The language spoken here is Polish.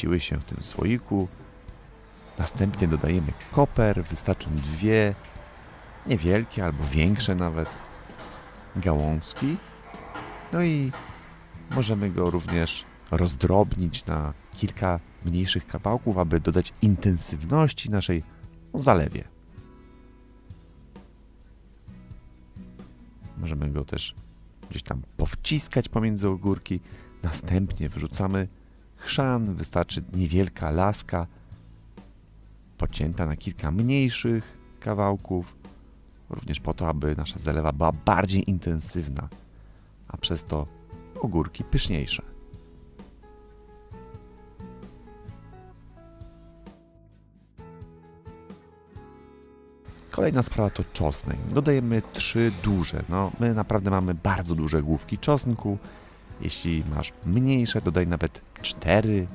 zmieściły się w tym słoiku. Następnie dodajemy koper, wystarczą dwie niewielkie albo większe nawet gałązki. No i możemy go również rozdrobnić na kilka mniejszych kawałków, aby dodać intensywności naszej zalewie. Możemy go też gdzieś tam powciskać pomiędzy ogórki. Następnie wrzucamy chrzan, wystarczy niewielka laska, pocięta na kilka mniejszych kawałków, również po to, aby nasza zalewa była bardziej intensywna, a przez to ogórki pyszniejsze. Kolejna sprawa to czosnek. Dodajemy trzy duże. No, my naprawdę mamy bardzo duże główki czosnku. Jeśli masz mniejsze, dodaj nawet cztery